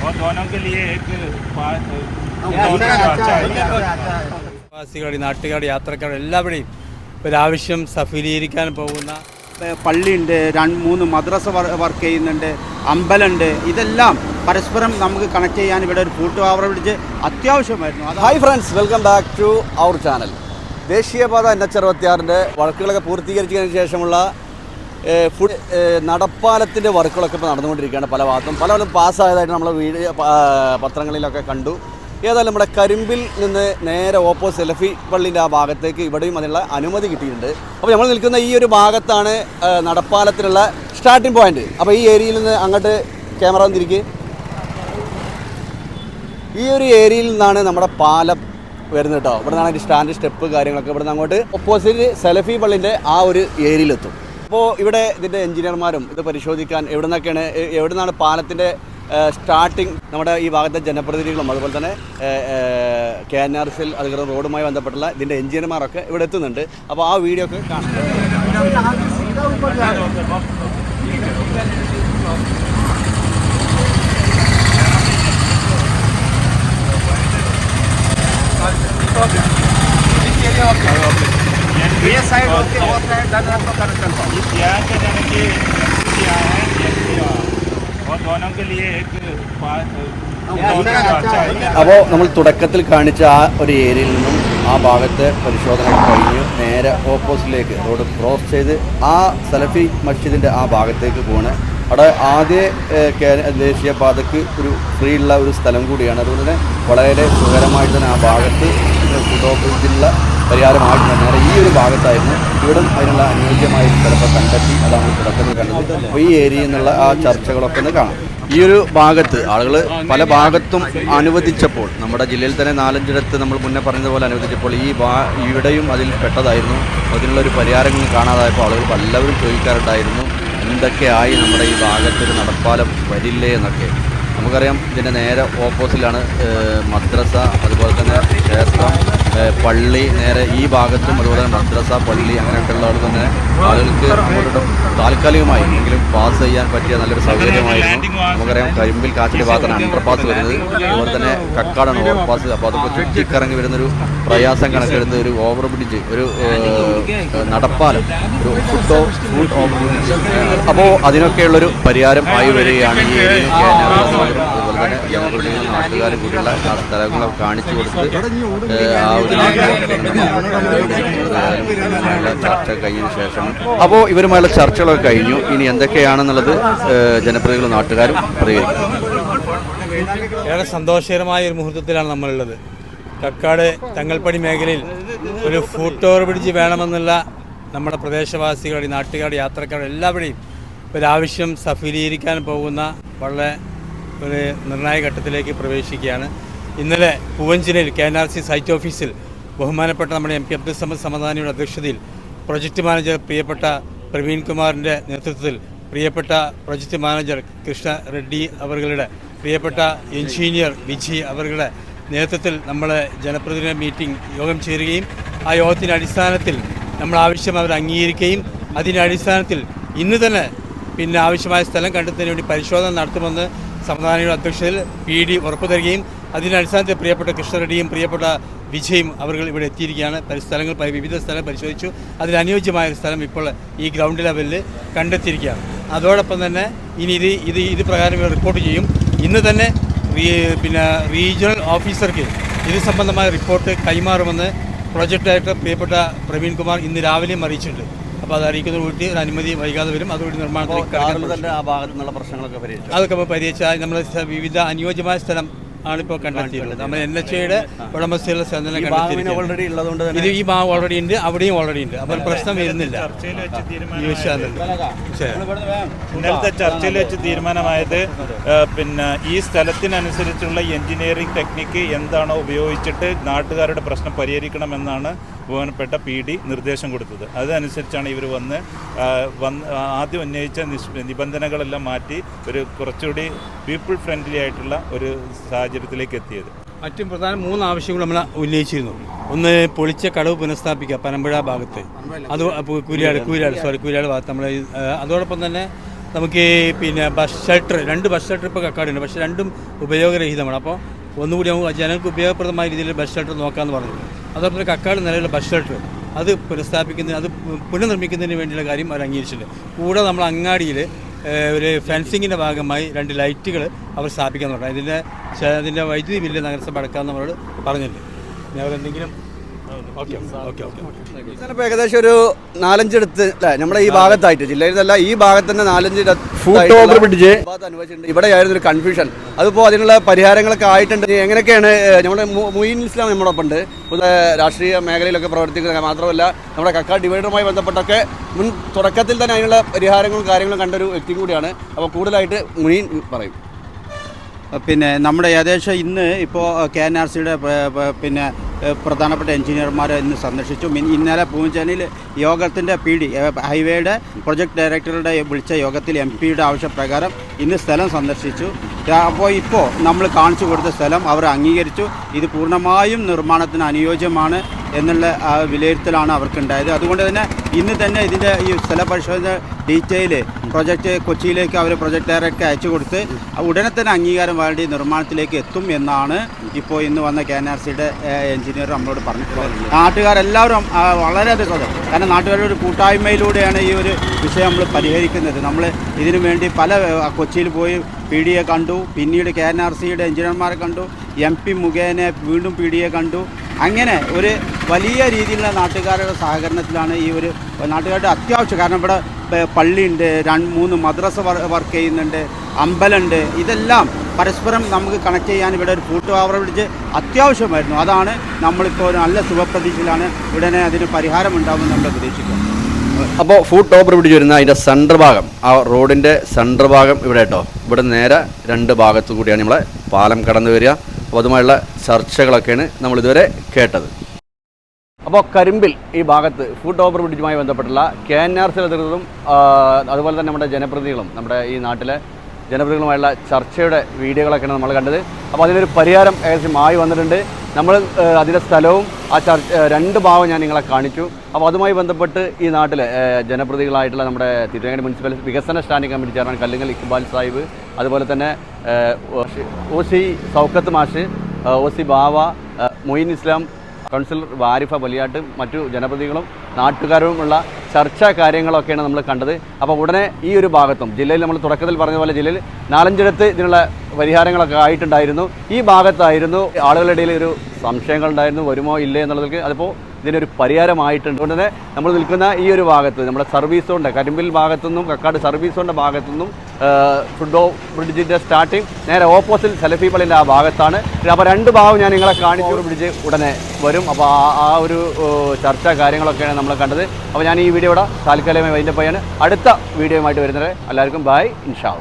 और दोनों के लिए एक पा- अच्छा, दोनों का अच्छा है പ്രവാസികളുടെ നാട്ടുകാരുടെ യാത്രക്കാരുടെ എല്ലാവരുടെയും ഒരാവശ്യം സഫലീകരിക്കാൻ പോകുന്ന പള്ളിയുണ്ട് രണ്ട് മൂന്ന് മദ്രസ വർക്ക് ചെയ്യുന്നുണ്ട് അമ്പലമുണ്ട് ഇതെല്ലാം പരസ്പരം നമുക്ക് കണക്ട് ചെയ്യാൻ ഇവിടെ ഒരു ഫൂട്ട് ഓവർ പിടിച്ച് അത്യാവശ്യമായിരുന്നു അത് hi friends welcome back to our channel ദേശീയപാത എൻ എച്ച് അറുപത്തിയാറിൻ്റെ വർക്കുകളൊക്കെ പൂർത്തീകരിച്ചതിന് ശേഷമുള്ള ഏഹ്, ഫുഡ് നടപ്പാലത്തിന്റെ വർക്കുകളൊക്കെ ഇപ്പോൾ നടന്നുകൊണ്ടിരിക്കുകയാണ് പല ഭാഗത്തും. പല പല പാസ്സായതായിട്ട് നമ്മൾ വീഡിയോ പത്രങ്ങളിലൊക്കെ കണ്ടു. ഏതായാലും നമ്മുടെ കരിമ്പിൽ നിന്ന് നേരെ ഓപ്പോ സെലഫി പള്ളിന്റെ ആ ഭാഗത്തേക്ക് ഇവിടെയും അതിനുള്ള അനുമതി കിട്ടിയിട്ടുണ്ട്. അപ്പോൾ നമ്മൾ നിൽക്കുന്ന ഈ ഒരു ഭാഗത്താണ് നടപ്പാലത്തിലുള്ള സ്റ്റാർട്ടിംഗ് പോയിന്റ് അപ്പോൾ ഈ ഏരിയയിൽ നിന്ന് അങ്ങോട്ട് ക്യാമറ തിരിക്കുക ഈ ഒരു ഏരിയയിൽ നിന്നാണ് നമ്മുടെ പാലം വരുന്നത് കേട്ടോ. ഇവിടെ നിന്നാണ് സ്റ്റാൻഡ് സ്റ്റെപ്പ് കാര്യങ്ങളൊക്കെ ഇവിടെ നിന്ന് അങ്ങോട്ട് ഓപ്പോസിറ്റ് സെലഫി പള്ളിന്റെ ആ ഒരു ഏരിയയിലെത്തും. അപ്പോൾ ഇവിടെ ഇതിന്റെ എഞ്ചിനീയർമാരും ഇത് പരിശോധിക്കാൻ എവിടെ നിന്നൊക്കെയാണ് എവിടെ നിന്നാണ് പാലത്തിന്റെ സ്റ്റാർട്ടിങ് നമ്മുടെ ഈ ഭാഗത്തെ ജനപ്രതിനിധികളും അതുപോലെ തന്നെ കെ എൻ ആർ സിൽ അധികൃതർ റോഡുമായി ബന്ധപ്പെട്ടുള്ള ഇതിന്റെ എഞ്ചിനീയർമാരൊക്കെ ഇവിടെ എത്തുന്നുണ്ട്. അപ്പോൾ ആ വീഡിയോ ഒക്കെ കാണാം. ये साइड ओके वो साइड दादा को कनेक्शन यहाँ से जाने की यहाँ है ये यहाँ। और दोनों के लिए एक पा- दोनों का अच्छा है അപ്പോൾ നമ്മൾ തുടക്കത്തിൽ കാണിച്ച ആ ഒരു ഏരിയയിൽ നിന്നും ആ ഭാഗത്തെ പരിശോധന കഴിഞ്ഞു നേരെ ഓപ്പോസിറ്റിലേക്ക് റോഡ് ക്രോസ് ചെയ്ത് ആ സലഫി മസ്ജിദിൻ്റെ ആ ഭാഗത്തേക്ക് പോണ് അവിടെ ആദ്യ ഏഹ്, കേ- ദേശീയപാതയ്ക്ക് ഒരു ഫ്രീ ഉള്ള ഒരു സ്ഥലം കൂടിയാണ് അതുകൊണ്ട് തന്നെ വളരെ സുഖകരമായിട്ട് തന്നെ ആ ഭാഗത്ത് ഫുഡ് ഓപ്പോസിറ്റിലുള്ള പരിഹാരമായിട്ട് തന്നെ നേരെ ഈ ഒരു ഭാഗത്തായിരുന്നു ഇവിടെ അതിനുള്ള അനുയോജ്യമായ സ്ഥലത്തെ കണ്ടെത്തി അതാണ് തുടക്കത്തിൽ കണ്ടത്. അപ്പോൾ ഈ ഏരിയയിൽ നിന്നുള്ള ആ ചർച്ചകളൊക്കെ ഒന്ന് കാണാം. ഈ ഒരു ഭാഗത്ത് ആളുകൾ പല ഭാഗത്തും അനുവദിച്ചപ്പോൾ നമ്മുടെ ജില്ലയിൽ തന്നെ നാലഞ്ചിടത്ത് നമ്മൾ മുന്നേ പറഞ്ഞതുപോലെ അനുവദിച്ചപ്പോൾ ഈ ഇവിടെയും അതിൽ പെട്ടതായിരുന്നു. അതിനുള്ള ഒരു പരിഹാരങ്ങൾ കാണാതായപ്പോൾ ആളുകൾ പലവരും ചോദിക്കാറുണ്ടായിരുന്നു എന്തൊക്കെയായി നമ്മുടെ ഈ ഭാഗത്തൊരു നടപ്പാലം വരില്ലേ? എന്നൊക്കെ. നമുക്കറിയാം ഇതിന്റെ നേരെ ഓപ്പോസിലാണ് മദ്രസ അതുപോലെ തന്നെ പള്ളി നേരെ ഈ ഭാഗത്തും അതുപോലെ മദ്രസ പള്ളി അങ്ങനെയൊക്കെ ആളുകൾ തന്നെ ആളുകൾക്ക് അങ്ങോട്ടും താൽക്കാലികമായി എങ്കിലും പാസ് ചെയ്യാൻ പറ്റിയ നല്ലൊരു സൗകര്യമായിരുന്നു. നമുക്കറിയാം കരിമ്പിൽ കാറ്റിന്റെ ഭാഗത്താണ് അണ്ടർ പാസ് വരുന്നത്. അതുപോലെ തന്നെ കക്കാടാണ് ഓവർ പാസ് അപ്പോൾ അതൊക്കെ ചുറ്റിക്കറങ്ങി വരുന്നൊരു പ്രയാസം കണക്കെടുത്ത് ഒരു ഓവർ ബ്രിഡ്ജ് ഒരു നടപ്പാലം ഒരു ഫുഡ് ഫുഡ് ഓവർ ബ്രിഡ്ജ് അപ്പോൾ അതിനൊക്കെയുള്ളൊരു പരിഹാരം ആയി വരികയാണ് ഈ ഏരിയ തന്നെ ജനങ്ങളുടെയും നാട്ടുകാരും കൂടിയുള്ള ആ കാണിച്ചു കൊടുത്ത് ആ ഒരു ചർച്ച കഴിഞ്ഞതിന് ശേഷം. അപ്പോൾ ഇവരുമായുള്ള ചർച്ചകളൊക്കെ കഴിഞ്ഞു. ഇനി എന്തൊക്കെയാണെന്നുള്ളത് ജനപ്രതികളും നാട്ടുകാരും പ്രതികരിക്കും. ഏറെ സന്തോഷകരമായ ഒരു മുഹൂർത്തത്തിലാണ് നമ്മളുള്ളത്. കക്കാട് തങ്ങൾപ്പടി മേഖലയിൽ ഒരു ഫൂട്ട് ഓവർ ബ്രിഡ്ജ് വേണമെന്നുള്ള നമ്മുടെ പ്രദേശവാസികളുടെ നാട്ടുകാരുടെ യാത്രക്കാരുടെ എല്ലാവരുടെയും ഒരാവശ്യം സഫലീകരിക്കാൻ പോകുന്ന വളരെ ഒരു നിർണായക ഘട്ടത്തിലേക്ക് പ്രവേശിക്കുകയാണ്. ഇന്നലെ പൂവഞ്ചിനയിൽ K N R C site ഓഫീസിൽ ബഹുമാനപ്പെട്ട നമ്മുടെ എം പി അബ്ദുൽ സമദ് സമദാനിയുടെ അധ്യക്ഷതയിൽ പ്രൊജക്ട് മാനേജർ പ്രിയപ്പെട്ട പ്രവീൺ കുമാറിന്റെ നേതൃത്വത്തിൽ പ്രിയപ്പെട്ട പ്രൊജക്ട് മാനേജർ കൃഷ്ണ റെഡ്ഡി അവരുടെ പ്രിയപ്പെട്ട എഞ്ചിനീയർ വിജി അവരുടെ നേതൃത്വത്തിൽ നമ്മൾ ജനപ്രതിനിധി മീറ്റിംഗ് യോഗം ചേരുകയും ആ യോഗത്തിന്റെ അടിസ്ഥാനത്തിൽ നമ്മൾ ആവശ്യം അവർ അംഗീകരിക്കുകയും അതിന്റെ അടിസ്ഥാനത്തിൽ ഇന്ന് തന്നെ പിന്നെ ആവശ്യമായ സ്ഥലം കണ്ടെത്തുന്നതിന് വേണ്ടി പരിശോധന നടത്തുമെന്ന് സംസ്ഥാനയുടെ അധ്യക്ഷതയിൽ പി ഡി ഉറപ്പു തരികയും അതിന്റെ അടിസ്ഥാനത്തിൽ പ്രിയപ്പെട്ട കൃഷ്ണറെഡ്ഡിയും പ്രിയപ്പെട്ട വിജയും അവർ ഇവിടെ എത്തിയിരിക്കുകയാണ്. സ്ഥലങ്ങൾ വിവിധ സ്ഥലം പരിശോധിച്ചു. അതിനനുയോജ്യമായ ഒരു സ്ഥലം ഇപ്പോൾ ഈ ഗ്രൗണ്ട് ലെവലിൽ കണ്ടെത്തിയിരിക്കുകയാണ്. അതോടൊപ്പം തന്നെ ഇനി ഇത് ഇത് ഇത് പ്രകാരം ഇവർ റിപ്പോർട്ട് ചെയ്യും. ഇന്ന് തന്നെ പിന്നെ റീജിയണൽ ഓഫീസർക്ക് ഇത് സംബന്ധമായ റിപ്പോർട്ട് കൈമാറുമെന്ന് പ്രൊജക്ട് ഡയറക്ടർ പ്രിയപ്പെട്ട പ്രവീൺ കുമാർ ഇന്ന് രാവിലെയും അറിയിച്ചിട്ടുണ്ട്. അപ്പോൾ അത് അറിയിക്കുന്ന കൂട്ടി ഒരു അനുമതി വൈകാതെ വരും. അതുകൂടി നിർമ്മാണത്തിലേക്ക് കടക്കാൻ തന്നെ ആ ഭാഗത്തു നിന്നുള്ള പ്രശ്നങ്ങളൊക്കെ പരിഹരിച്ചു? അതൊക്കെ പരിഹരിച്ചാൽ നമ്മൾ വിവിധ അനുയോജ്യമായ സ്ഥലം ആണിപ്പോൾ കണ്ടെത്തിയിട്ടുള്ളത്. നമ്മൾ എൻ എച്ച് ഐയുടെ ഓൾറെഡി ഉള്ളതുകൊണ്ട് തന്നെ ഇത് ഈ ഭാഗം ഓൾറെഡി ഉണ്ട് അവിടെയും ഓൾറെഡി ഉണ്ട്. അപ്പോൾ പ്രശ്നം വരുന്നില്ല. ഇന്നലത്തെ ചർച്ചയിൽ വെച്ച് തീരുമാനമായത് പിന്നെ ഈ സ്ഥലത്തിനനുസരിച്ചുള്ള എഞ്ചിനീയറിംഗ് ടെക്നിക്ക് എന്താണോ ഉപയോഗിച്ചിട്ട് നാട്ടുകാരുടെ പ്രശ്നം പരിഹരിക്കണമെന്നാണ് ബഹുമാനപ്പെട്ട പി ഡി നിർദ്ദേശം കൊടുത്തത്. അതനുസരിച്ചാണ് ഇവർ വന്ന് വന്ന് ആദ്യം ഉന്നയിച്ച നിബന്ധനകളെല്ലാം മാറ്റി ഒരു കുറച്ചുകൂടി പീപ്പിൾ ഫ്രണ്ട്ലി ആയിട്ടുള്ള ഒരു സാഹചര്യത്തിലേക്ക് എത്തിയത്. മറ്റും പ്രധാന മൂന്ന് ആവശ്യങ്ങൾ നമ്മൾ ഉന്നയിച്ചിരുന്നു. ഒന്ന് പൊളിച്ച കടവ് പുനഃസ്ഥാപിക്കുക പനമ്പുഴ ഭാഗത്ത്. അത് കുരിയാട് കുരിയാട് സോറി കൂരിയാട് ഭാഗത്ത് നമ്മൾ അതോടൊപ്പം തന്നെ നമുക്ക് പിന്നെ ബസ് ഷെൽട്ടർ രണ്ട് ബസ് ഷെൽട്ടർ ഇപ്പോൾ കക്കാടുണ്ട് പക്ഷേ രണ്ടും ഉപയോഗരഹിതമാണ്. അപ്പോൾ ഒന്നുകൂടി നമുക്ക് ജനങ്ങൾക്ക് ഉപയോഗപ്രദമായ രീതിയിൽ ബസ് ഷെൽട്ടർ നോക്കാമെന്ന് പറഞ്ഞു. അതോടൊപ്പം കക്കാട് നിലവിലുള്ള ബസ് ഷെൽട്ടർ അത് പുനഃസ്ഥാപിക്കുന്നതിന് അത് പുനർനിർമ്മിക്കുന്നതിന് വേണ്ടിയുള്ള കാര്യം അവർ അംഗീകരിച്ചിട്ടുണ്ട്. കൂടെ നമ്മൾ അങ്ങാടിയിൽ ഒരു ഫെൻസിങ്ങിന്റെ ഭാഗമായി രണ്ട് ലൈറ്റുകൾ അവർ സ്ഥാപിക്കാൻ തുടങ്ങി. അതിന്റെ അതിന്റെ വൈദ്യുതി ബില്ല് നഗരസഭ അടക്കാമെന്ന് നമ്മളോട് പറഞ്ഞില്ലേ. ഇനി അവരെന്തെങ്കിലും ഓക്കെ ഓക്കെ ഓക്കെ. ഇപ്പോൾ ഏകദേശം ഒരു നാലഞ്ചിടത്ത് അല്ലേ? നമ്മുടെ ഈ ഭാഗത്തായിട്ട് ജില്ലയിലല്ല ഈ ഭാഗത്ത് തന്നെ നാലഞ്ചിടത്ത് ഇവിടെ ആയിരുന്നു ഒരു കൺഫ്യൂഷൻ അതിപ്പോൾ അതിനുള്ള പരിഹാരങ്ങളൊക്കെ ആയിട്ടുണ്ട്. എങ്ങനെയൊക്കെയാണ് നമ്മുടെ മുയിൻ ഇസ്ലാം നമ്മളൊപ്പം ഉണ്ട് പുതിയ രാഷ്ട്രീയ മേഖലയിലൊക്കെ പ്രവർത്തിക്കുന്നത് മാത്രമല്ല നമ്മുടെ കക്കാട് ഡിവൈഡറുമായി ബന്ധപ്പെട്ടൊക്കെ മുൻ തുടക്കത്തിൽ തന്നെ അതിനുള്ള പരിഹാരങ്ങളും കാര്യങ്ങളും കണ്ടൊരു വ്യക്തി കൂടിയാണ്. അപ്പോൾ കൂടുതലായിട്ട് മുയിൻ പറയും. പിന്നെ നമ്മുടെ ഏകദേശം ഇന്ന് ഇപ്പോൾ കെ എൻ ആർ സിയുടെ പിന്നെ പ്രധാനപ്പെട്ട എഞ്ചിനീയർമാരെ ഇന്ന് സന്ദർശിച്ചു. ഇന്നലെ പൂഞ്ചേരിയിൽ യോഗത്തിന്റെ പി ഡി ഹൈവേയുടെ പ്രൊജക്ട് ഡയറക്ടറുടെ വിളിച്ച യോഗത്തിൽ എം പിയുടെ ആവശ്യപ്രകാരം ഇന്ന് സ്ഥലം സന്ദർശിച്ചു. അപ്പോൾ ഇപ്പോൾ നമ്മൾ കാണിച്ചു കൊടുത്ത സ്ഥലം അവർ അംഗീകരിച്ചു. ഇത് പൂർണമായും നിർമ്മാണത്തിന് അനുയോജ്യമാണ് എന്നുള്ള വിലയിരുത്തലാണ് അവർക്കുണ്ടായത്. അതുകൊണ്ട് തന്നെ ഇന്ന് തന്നെ ഇതിന്റെ ഈ സ്ഥല പരിശോധന ഡീറ്റെയിൽ പ്രൊജക്റ്റ് കൊച്ചിയിലേക്ക് അവർ പ്രൊജക്ട് ഡയറക്ടർ അയച്ചു കൊടുത്ത് ഉടനെ തന്നെ അംഗീകാരം വേണ്ടി നിർമ്മാണത്തിലേക്ക് എത്തും എന്നാണ് ഇപ്പോൾ ഇന്ന് വന്ന കെ എൻ ആർ സിയുടെ എഞ്ചിനീയർ നമ്മളോട് പറഞ്ഞിട്ടുള്ളത് നാട്ടുകാരെല്ലാവരും വളരെയധികം. കാരണം നാട്ടുകാരുടെ ഒരു കൂട്ടായ്മയിലൂടെയാണ് ഈ ഒരു വിഷയം നമ്മൾ പരിഹരിക്കുന്നത് നമ്മൾ ഇതിനു വേണ്ടി പല കൊച്ചിയിൽ പോയി പി ഡി എ കണ്ടു പിന്നീട് കെ എൻ ആർ സിയുടെ എഞ്ചിനീയർമാരെ കണ്ടു എം പി മുഖേന വീണ്ടും പി ഡി എ കണ്ടു അങ്ങനെ ഒരു വലിയ രീതിയിലുള്ള നാട്ടുകാരുടെ സഹകരണത്തിലാണ് ഈ ഒരു നാട്ടുകാരുടെ അത്യാവശ്യം. കാരണം ഇവിടെ പള്ളിയുണ്ട് രണ്ട് മൂന്ന് മദ്രസ വർക്ക് ചെയ്യുന്നുണ്ട് അമ്പലമുണ്ട്. ഇതെല്ലാം പരസ്പരം നമുക്ക് കണക്ട് ചെയ്യാൻ ഇവിടെ ഒരു ഫൂട്ട് ഓവർ ബ്രിഡ്ജ് അത്യാവശ്യമായിരുന്നു. അതാണ് നമ്മളിപ്പോൾ നല്ല ശുഭപ്രതീക്ഷയിലാണ് ഉടനെ അതിന് പരിഹാരം ഉണ്ടാവും നമ്മൾ പ്രതീക്ഷിക്കുന്നത് അപ്പോൾ ഫുട് ഓവർ ബ്രിഡ്ജ് വരുന്ന അതിന്റെ സെന്റർ ഭാഗം ആ റോഡിന്റെ സെന്റർ ഭാഗം ഇവിടെ കേട്ടോ. ഇവിടെ നേരെ രണ്ട് ഭാഗത്തു കൂടിയാണ് നമ്മളെ പാലം കടന്നു വരിക. അപ്പോൾ അതുമായുള്ള ചർച്ചകളൊക്കെയാണ് നമ്മൾ ഇതുവരെ കേട്ടത്. അപ്പോൾ കരിമ്പിൽ ഈ ഭാഗത്ത് ഫുഡ് ഓവർ ബ്രിഡ്ജുമായി ബന്ധപ്പെട്ടുള്ള കെ എൻ ആർ സി അധികൃതരും അതുപോലെ തന്നെ നമ്മുടെ ജനപ്രതിനിധികളും നമ്മുടെ ഈ നാട്ടിലെ ജനപ്രതിനിധികളുമായുള്ള ചർച്ചയുടെ വീഡിയോകളൊക്കെയാണ് നമ്മൾ കണ്ടത്. അപ്പോൾ അതിനൊരു പരിഹാരം ഏകദേശം ആയി വന്നിട്ടുണ്ട്. നമ്മൾ അതിന്റെ സ്ഥലവും ആ ചർച്ച രണ്ട് ഭാഗം ഞാൻ നിങ്ങളെ കാണിച്ചു. അപ്പോൾ അതുമായി ബന്ധപ്പെട്ട് ഈ നാട്ടിലെ ജനപ്രതികളായിട്ടുള്ള നമ്മുടെ തിരുവനന്തപുരം മുനിസിപ്പൽ വികസന standing committee chairman Kallungal Iqbal Sahib അതുപോലെ തന്നെ ഒ സി സൗക്കത്ത് മാഷ് O C Bava Moin Islam councillor Varifa Valiyatt മറ്റു ജനപ്രതിനിധികളും നാട്ടുകാരുമുള്ള ചർച്ചാ കാര്യങ്ങളൊക്കെയാണ് നമ്മൾ കണ്ടത്. അപ്പോൾ ഉടനെ ഈ ഒരു ഭാഗത്തും ജില്ലയിൽ നമ്മൾ തുടക്കത്തിൽ പറഞ്ഞ പോലെ ജില്ലയിൽ നാലഞ്ചിടത്ത് ഇതിനുള്ള പരിഹാരങ്ങളൊക്കെ ആയിട്ടുണ്ടായിരുന്നു. ഈ ഭാഗത്തായിരുന്നു ആളുകളുടെ ഇടയിൽ ഒരു സംശയങ്ങളുണ്ടായിരുന്നു വരുമോ ഇല്ലേ എന്നുള്ളതൊക്കെ അതിപ്പോൾ ഇതിനൊരു പരിഹാരമായിട്ടുണ്ട്. അതുകൊണ്ട് തന്നെ നമ്മൾ നിൽക്കുന്ന ഈ ഒരു ഭാഗത്ത് നമ്മുടെ സർവീസ് സോണിന്റെ കരിമ്പിൽ ഭാഗത്തുനിന്നും കക്കാട് സർവീസ് സോണിന്റെ ഭാഗത്തുനിന്നും ഫുഡോ ബ്രിഡ്ജിന്റെ സ്റ്റാർട്ടിങ് നേരെ ഓപ്പോസിറ്റ് സെലഫി പള്ളിന്റെ ആ ഭാഗത്താണ്. അപ്പോൾ രണ്ട് ഭാഗം ഞാൻ നിങ്ങളെ കാണിച്ചു ബ്രിഡ്ജ് ഉടനെ വരും. അപ്പോൾ ആ ഒരു ചർച്ച കാര്യങ്ങളൊക്കെയാണ് നമ്മൾ കണ്ടത്. അപ്പോൾ ഞാൻ ഈ വീഡിയോ ഇവിടെ താൽക്കാലികമായി പോയാണ് അടുത്ത വീഡിയോയുമായിട്ട് വരുന്നത് എല്ലാവർക്കും ബായ് ഇൻഷാ